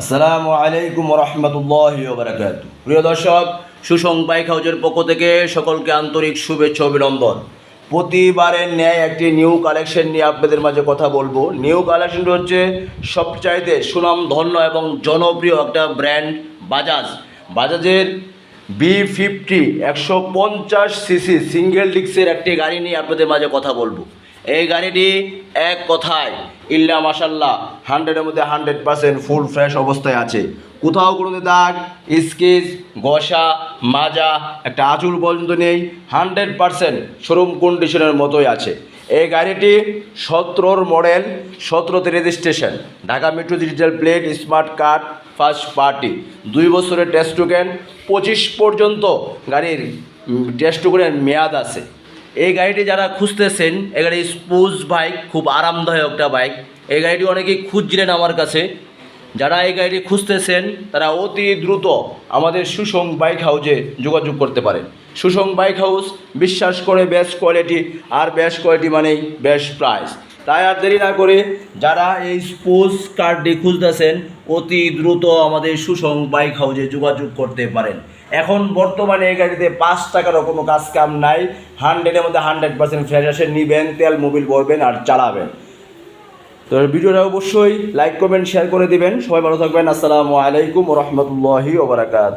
আসসালামু আলাইকুম রহমতুল্লাহ বারাকাত প্রিয় দর্শক সুসং বাইক হাউজের পক্ষ থেকে সকলকে আন্তরিক শুভেচ্ছা অভিনন্দন। প্রতিবারের ন্যায় একটি নিউ কালেকশন নিয়ে আপনাদের মাঝে কথা বলব। নিউ কালেকশনটি হচ্ছে সবচাইতে সুনাম ধন্য এবং জনপ্রিয় একটা ব্র্যান্ড বাজাজ বাজাজের বি ফিফটি একশো পঞ্চাশ সিসি সিঙ্গেল ডিক্সের একটি গাড়ি নিয়ে আপনাদের মাঝে কথা বলব। এই গাড়িটি এক কথায় ইল্লা মাসাল্লাহ হান্ড্রেডের মধ্যে হান্ড্রেড পার্সেন্ট ফুল ফ্রেশ অবস্থায় আছে। কোথাও কোনো দাগ স্কেচ ঘষা, মাজা, একটা আঁচুল পর্যন্ত নেই হান্ড্রেড পার্সেন্ট শোরুম কন্ডিশনের মতোই আছে। এই গাড়িটি সতেরোর model সতেরোতে registration Dhaka metro digital plate smart card first party দুই বছরের টেস্ট টোকেন পঁচিশ পর্যন্ত গাড়ির টেস্ট টোকেনের মেয়াদ আছে। এই গাড়িটি যারা খুঁজতেছেন, এই গাড়ি স্পোজ বাইক খুব আরামদায়ক একটা বাইক এই গাড়িটি অনেকেই খুঁজছিলেন আমার কাছে। যারা এই গাড়িটি খুঁজতেছেন, তারা অতি দ্রুত আমাদের সুসং বাইক হাউজে যোগাযোগ করতে পারেন। সুসং বাইক হাউস বিশ্বাস করে বেস্ট কোয়ালিটি আর বেস্ট কোয়ালিটি মানেই বেস্ট প্রাইস তাই আর দেরি না করে যারা এই স্পোর্টস কার্ডটি খুঁজতেছেন, অতি দ্রুত আমাদের সুসং বাইক হাউজে যোগাযোগ করতে পারেন। এখন বর্তমানে এই গাড়িতে পাঁচ টাকারও কোনো কাজ কাম নাই। হান্ড্রেডের মধ্যে হান্ড্রেড পার্সেন্ট ফ্রেশ আসে, নিবেন, তেল মোবিল ভরবেন আর চালাবেন। তো ভিডিওটা অবশ্যই লাইক কমেন্ট শেয়ার করে দিবেন। সবাই ভালো থাকবেন। আসসালামু আলাইকুম রহমতুল্লাহি ওবরাকাত